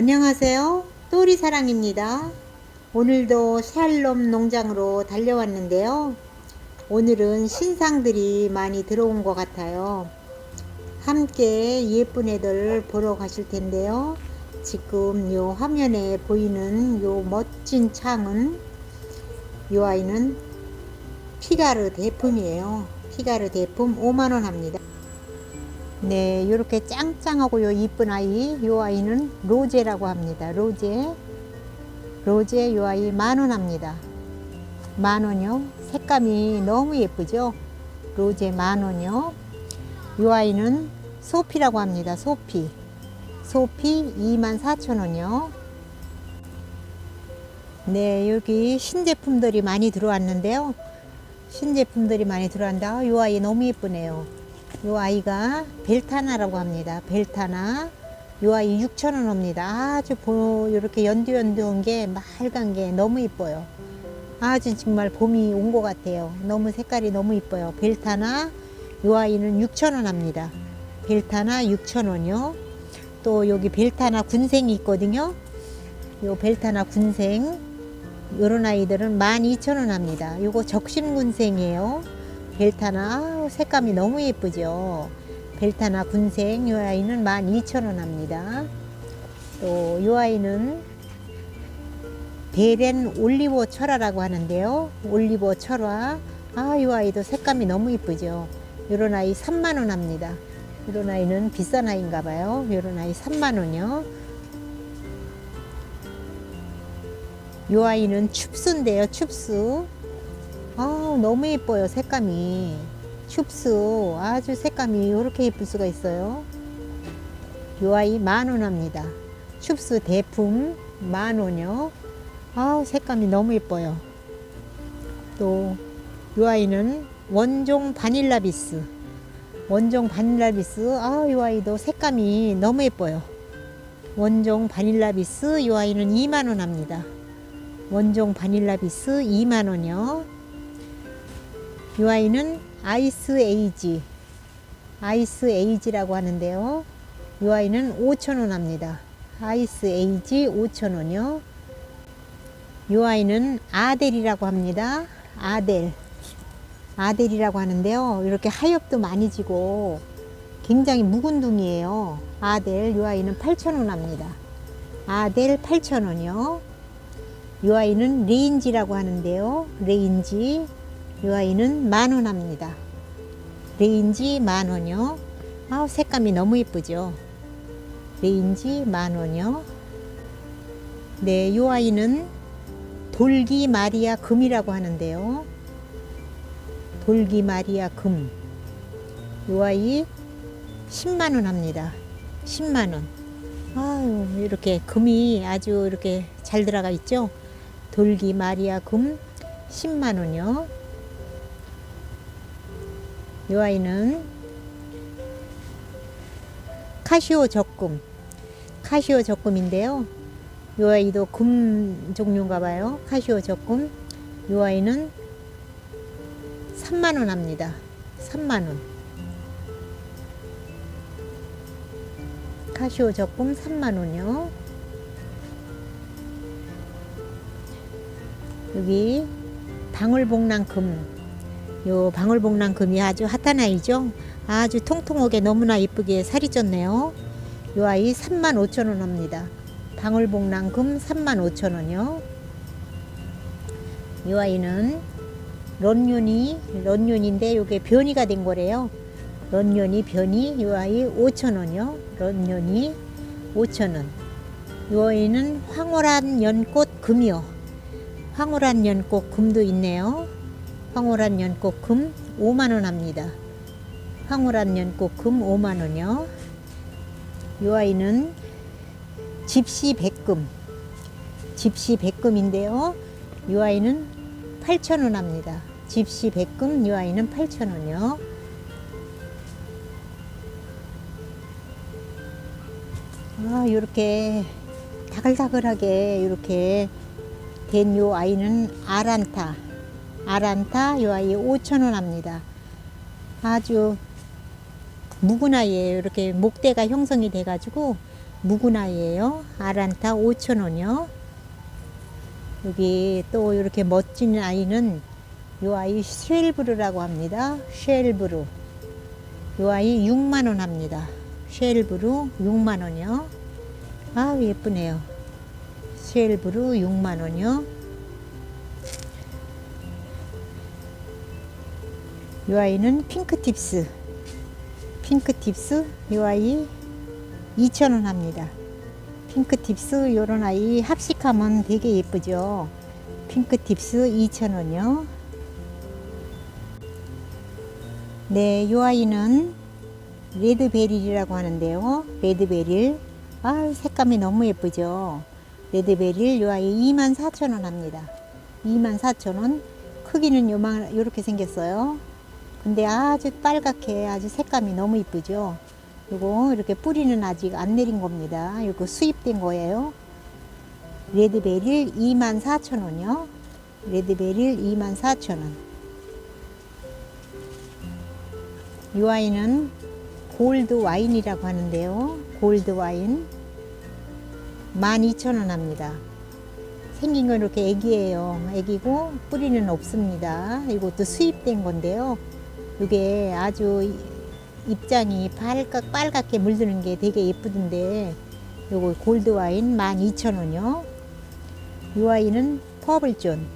안녕하세요. 또리사랑입니다. 오늘도 샬롬 농장으로 달려왔는데요. 오늘은 신상들이 많이 들어온 것 같아요. 함께 예쁜 애들 보러 가실 텐데요. 지금 요 화면에 보이는 요 멋진 창은 요 아이는 피가르 대품이에요. 피가르 대품 5만원 합니다. 네, 이렇게 짱짱하고 요 이쁜 아이, 요 아이는 로제라고 합니다. 로제. 로제 요 아이 만원 합니다. 만 원요. 색감이 너무 예쁘죠? 로제 만 원요. 요 아이는 소피라고 합니다. 소피. 소피 2만 4천 원요. 네, 여기 신제품들이 많이 들어왔는데요. 신제품들이 많이 들어왔다. 요 아이 너무 예쁘네요. 요 아이가 벨타나라고 합니다. 벨타나. 요 아이 6,000원 옵니다. 아주 보, 이렇게 연두연두한 게 맑은 게 너무 이뻐요. 아주 정말 봄이 온 것 같아요. 너무 색깔이 너무 이뻐요. 벨타나. 요 아이는 6,000원 합니다. 벨타나 6,000원이요. 또 여기 벨타나 군생이 있거든요. 요 벨타나 군생. 요런 아이들은 12,000원 합니다. 요거 적심군생이에요. 벨타나 색감이 너무 예쁘죠. 벨타나 군생 요 아이는 12,000원 합니다. 또요 아이는 베렌 올리버 철화라고 하는데요. 올리버 철화. 아, 요 아이도 색감이 너무 예쁘죠. 요런 아이 3만 원 합니다. 요런 아이는 비싼 아이인가 봐요. 요런 아이 3만 원이요. 요 아이는 춥수인데요. 춥수. 아, 너무 예뻐요. 색감이. 춥수. 아주 색감이 이렇게 예쁠 수가 있어요. 요 아이 만원 합니다. 춥수 대품 만 원이요. 아, 색감이 너무 예뻐요. 또, 요 아이는 원종 바닐라 비스. 원종 바닐라 비스. 아, 요 아이도 색감이 너무 예뻐요. 원종 바닐라 비스. 요 아이는 2만 원 합니다. 원종 바닐라 비스 2만 원이요. 이 아이는 아이스 에이지. 아이스 에이지라고 하는데요. 이 아이는 5천 원 합니다. 아이스 에이지 5천 원이요. 이 아이는 아델이라고 합니다. 아델. 아델이라고 하는데요. 이렇게 하엽도 많이 지고 굉장히 묵은 둥이에요. 아델. 이 아이는 8천 원 합니다. 아델 8천 원이요. 이 아이는 레인지라고 하는데요. 레인지. 이 아이는 만원 합니다. 레인지 만 원이요. 아 색감이 너무 예쁘죠. 레인지 만 원이요. 네, 이 아이는 돌기 마리아 금이라고 하는데요. 돌기 마리아 금. 이 아이 10만 원 합니다. 10만 원. 아유, 이렇게 금이 아주 이렇게 잘 들어가 있죠. 돌기 마리아 금 10만 원이요. 이 아이는 카시오 적금. 카시오 적금인데요. 이 아이도 금 종류인가 봐요. 카시오 적금. 이 아이는 3만 원 합니다. 3만 원. 카시오 적금 3만 원이요. 여기 방울복랑금 요 방울복랑 금이 아주 핫한 아이죠? 아주 통통하게 너무나 이쁘게 살이 쪘네요. 요 아이 3만 5천원 합니다. 방울복랑 금 3만 5천원이요. 요 아이는 런윤이 런윤인데 요게 변이가 된 거래요. 런윤이 변이 요 아이 5천원이요. 런윤이 5천원. 요 아이는 황홀한 연꽃 금이요. 황홀한 연꽃 금도 있네요. 황홀한 연꽃 금 5만원 합니다. 황홀한 연꽃 금 5만원이요. 이 아이는 집시 백금. 집시 백금인데요. 이 아이는 8천원 합니다. 집시 백금 이 아이는 8천원이요. 아, 이렇게 다글다글하게 이렇게 된 요 아이는 아란타. 아란타 요 아이 5천원 합니다. 아주 아이예요. 이렇게 목대가 형성이 돼가지고 아이예요. 아란타 5,000원이요. 여기 또 이렇게 멋진 아이는 요 아이 쉘브르라고 합니다. 쉘브르. 요 아이 6만 원 합니다. 쉘브르 6만 원이요. 아 예쁘네요. 쉘브르 6만 원이요. 요 아이는 핑크팁스. 핑크팁스 요 아이 2,000원 합니다. 핑크팁스 요런 아이 합식하면 되게 예쁘죠. 핑크팁스 2,000원이요. 네, 요 아이는 레드베릴이라고 하는데요. 레드베릴. 아, 색감이 너무 예쁘죠. 레드베릴 요 아이 24,000원 합니다. 24,000원. 크기는 요만 요렇게 생겼어요. 근데 아주 빨갛게 아주 색감이 너무 이쁘죠. 요거 이렇게 뿌리는 아직 안 내린 겁니다. 요거 수입된 거예요. 레드베릴 24,000원이요. 레드베릴 24,000원. 이 와인은 골드 와인이라고 하는데요. 골드 와인 12,000원 합니다. 생긴 건 이렇게 애기예요. 애기고 뿌리는 없습니다. 이것도 수입된 건데요. 이게 아주 입장이 빨갛, 빨갛게 물드는 게 되게 예쁘던데 요거 골드 와인 12,000원이요. 이 와인은 퍼블존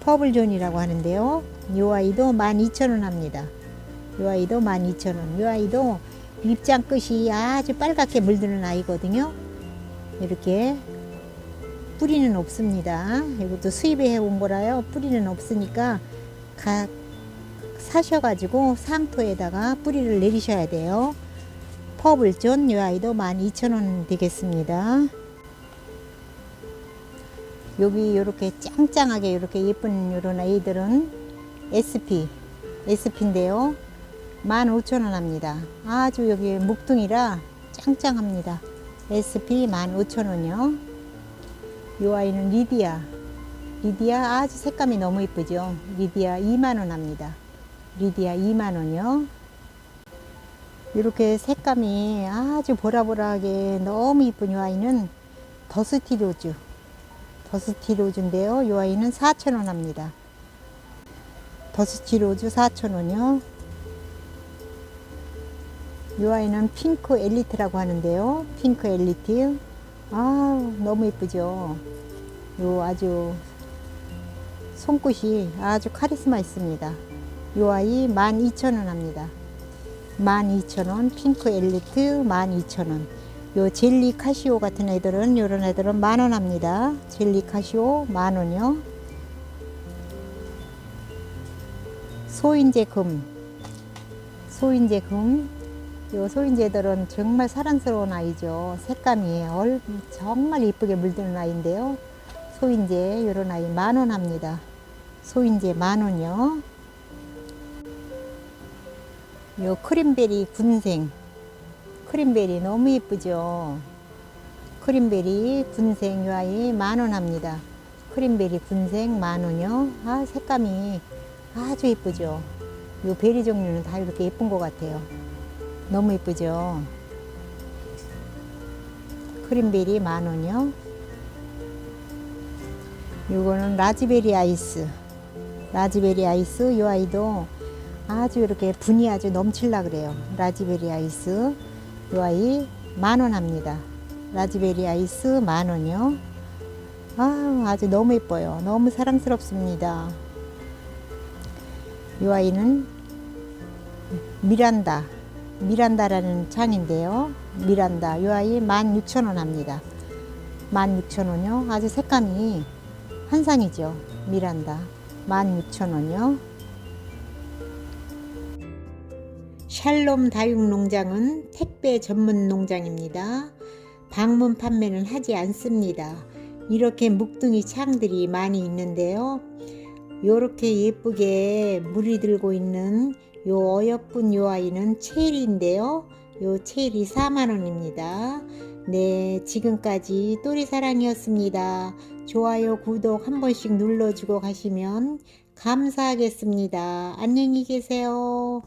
퍼블존이라고 하는데요. 이 아이도 12,000원 합니다. 이 아이도 12,000원. 이 아이도 입장 끝이 아주 빨갛게 물드는 아이거든요. 이렇게 뿌리는 없습니다. 이것도 수입해 온 거라요. 뿌리는 없으니까 각 사셔가지고 상토에다가 뿌리를 내리셔야 돼요. 퍼블존 이 아이도 12,000원 되겠습니다. 여기 이렇게 짱짱하게 이렇게 예쁜 이런 아이들은 SP SP인데요. 15,000원 합니다. 아주 여기 묵둥이라 짱짱합니다. SP 15,000원이요. 이 아이는 리디아. 리디아 아주 색감이 너무 이쁘죠. 리디아 2만원 합니다. 리디아 2만원이요. 이렇게 색감이 아주 보라보라하게 너무 이쁜 이 아이는 더스티 로즈. 더스티 로즈인데요. 이 아이는 4,000원 합니다. 더스티 로즈 4,000원이요. 이 아이는 핑크 엘리트라고 하는데요. 핑크 엘리트. 아 너무 예쁘죠. 요 아주 손끝이 아주 카리스마 있습니다. 요 아이 12,000원 합니다. 12,000원 핑크 엘리트 12,000원 요 젤리 카시오 같은 애들은 요런 애들은 만원 합니다. 젤리 카시오 만원이요. 소인제 금 소인제 금요 소인제들은 정말 사랑스러운 아이죠. 색감이 얼, 정말 이쁘게 물드는 아이인데요. 소인제 요런 아이 만원 합니다. 소인제 만원이요. 요 크림베리 군생. 크림베리 너무 예쁘죠? 크림베리 군생 요 아이 만원 합니다. 크림베리 군생 만원요? 아 색감이 아주 예쁘죠? 요 베리 종류는 다 이렇게 예쁜 것 같아요. 너무 예쁘죠? 크림베리 만원요? 요거는 라즈베리 아이스. 라즈베리 아이스 요 아이도 아주 이렇게 분이 아주 넘칠라 그래요. 라즈베리 아이스. 이 아이 만 원 합니다. 라즈베리 아이스 만 원이요. 아, 아주 너무 예뻐요. 너무 사랑스럽습니다. 이 아이는 미란다. 미란다라는 창인데요. 미란다. 이 아이 16,000원 합니다. 16,000원이요. 아주 색감이 한상이죠. 미란다. 16,000원이요. 샬롬 다육농장은 택배 전문 농장입니다. 방문 판매는 하지 않습니다. 이렇게 묵둥이 창들이 많이 있는데요. 이렇게 예쁘게 물이 들고 있는 요 어여쁜 요 아이는 체리인데요. 요 체리 4만원입니다. 네, 지금까지 또리사랑이었습니다. 좋아요, 구독 한 번씩 눌러주고 가시면 감사하겠습니다. 안녕히 계세요.